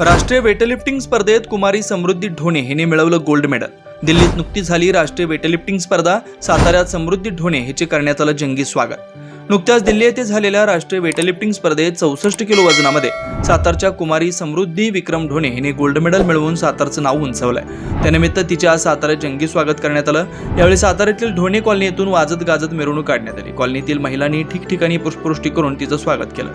राष्ट्रीय वेटलिफ्टिंग स्पर्धेत कुमारी समृद्धी ढोणे हिने मिळवलं गोल्ड मेडल. दिल्लीत नुकतीच झाली राष्ट्रीय वेटलिफ्टिंग स्पर्धा साताऱ्यात समृद्धी ढोणे हिचे करण्यात आलं जंगी स्वागत. नुकत्याच दिल्ली येथे झालेल्या राष्ट्रीय वेटलिफ्टिंग स्पर्धेत चौसष्ट किलो वजनामध्ये सातारच्या कुमारी समृद्धी विक्रम ढोणे हिने गोल्ड मेडल मिळवून सातारचं नाव उंचावलंय. त्यानिमित्त तिच्या आज साताऱ्यात जंगी स्वागत करण्यात आलं. यावेळी साताऱ्यातील ढोणे कॉलनी येथून वाजत गाजत मिरवणूक काढण्यात आली. कॉलनीतील महिलांनी ठिकठिकाणी पुष्पवृष्टी करून तिचं स्वागत केलं.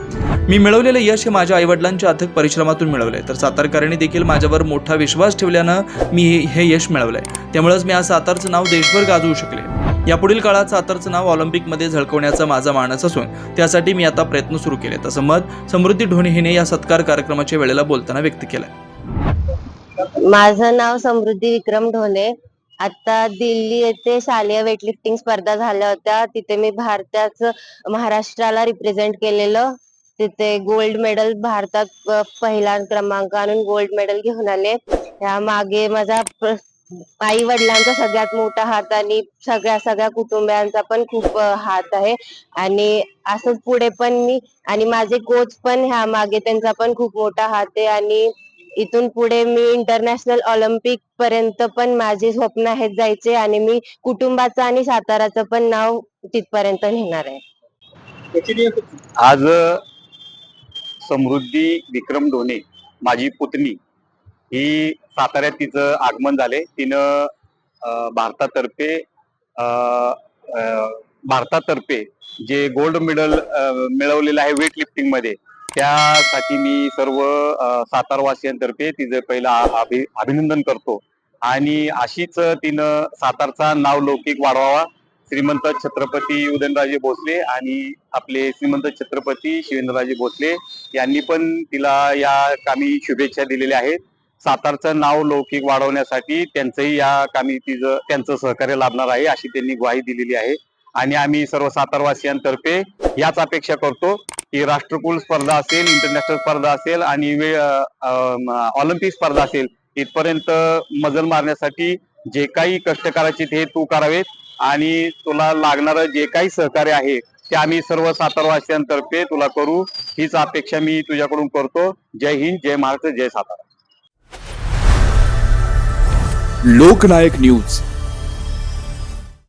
मी मिळवलेलं यश हे माझ्या आईवडिलांच्या अथक परिश्रमातून मिळवलंय. तर सातारकरांनी देखील माझ्यावर मोठा विश्वास ठेवल्यानं मी हे- हे यश मिळवलंय. त्यामुळेच मी आज सातारचं नाव देशभर गाजवू शकले. यापुढील काळात सातारचं नाव ऑलिम्पिकमध्ये झळकवण्याचा माझा मानस असून त्यासाठी मी आता प्रयत्न सुरू केले. तसं मत समृद्धी ढोणे हिने या सत्कार कार्यक्रमाच्या वेळेला बोलताना व्यक्त केलं माझं नाव समृद्धी विक्रम ढोले आता दिल्ली येथे शालेय वेटलिफ्टिंग स्पर्धा झाल्या होत्या. तिथे मी भारताचं महाराष्ट्राला रिप्रेझेंट केलेलं. तिथे गोल्ड मेडल भारतात पहिला क्रमांक आणून गोल्ड मेडल घेऊन आले. या मागे माझा आई वडिलांचा सगळ्यात मोठा हात आणि सगळ्या सगळ्या कुटुंबियांचा पण खूप हात आहे. आणि असंच पुढे पण मी आणि माझे कोच पण ह्या मागे त्यांचा पण खूप मोठा हात आहे. आणि इथून पुढे मी इंटरनॅशनल ऑलिम्पिक पर्यंत पण माझे स्वप्न आहेत जायचे आणि मी कुटुंबाचं आणि साताराचं पण नाव तिथपर्यंत नेणार आहे. आज समृद्धी विक्रम ढोणे माझी पुतणी ही साताऱ्यात तिचं आगमन झाले. तिनं अं, भारतातर्फे भारतातर्फे जे गोल्ड मेडल मिळवलेलं आहे वेट लिफ्टिंगमध्ये त्यासाठी मी सर्व सातारवासियांतर्फे तिचं पहिलं अभि- अभिनंदन करतो. आणि अशीच तिनं सातारचा नाव लौकिक वाढवावा. श्रीमंत छत्रपती उदयनराजे भोसले आणि आपले श्रीमंत छत्रपती शिवेंद्रराजे भोसले यांनी पण तिला या कामी शुभेच्छा दिलेल्या आहेत. सातारचं नाव लौकिक वाढवण्यासाठी त्यांचंही या कामी तिचं त्यांचं सहकार्य लाभणार आहे अशी त्यांनी ग्वाही दिलेली आहे. आणि आम्ही सर्व सातारवासियांतर्फे याच अपेक्षा करतो की राष्ट्रकुल स्पर्धा असेल इंटरनॅशनल स्पर्धा असेल आणि ऑलिम्पिक स्पर्धा असेल इथपर्यंत मजल मारण्यासाठी जे काही कष्ट करायचे ते तू करावेत आणि तुला लागणारं जे काही सहकार्य आहे ते आम्ही सर्व सातारवासियांतर्फे तुला करू. हीच अपेक्षा मी तुझ्याकडून करतो. जय हिंद जय महाराष्ट्र जय सातारा. लोकनायक न्यूज.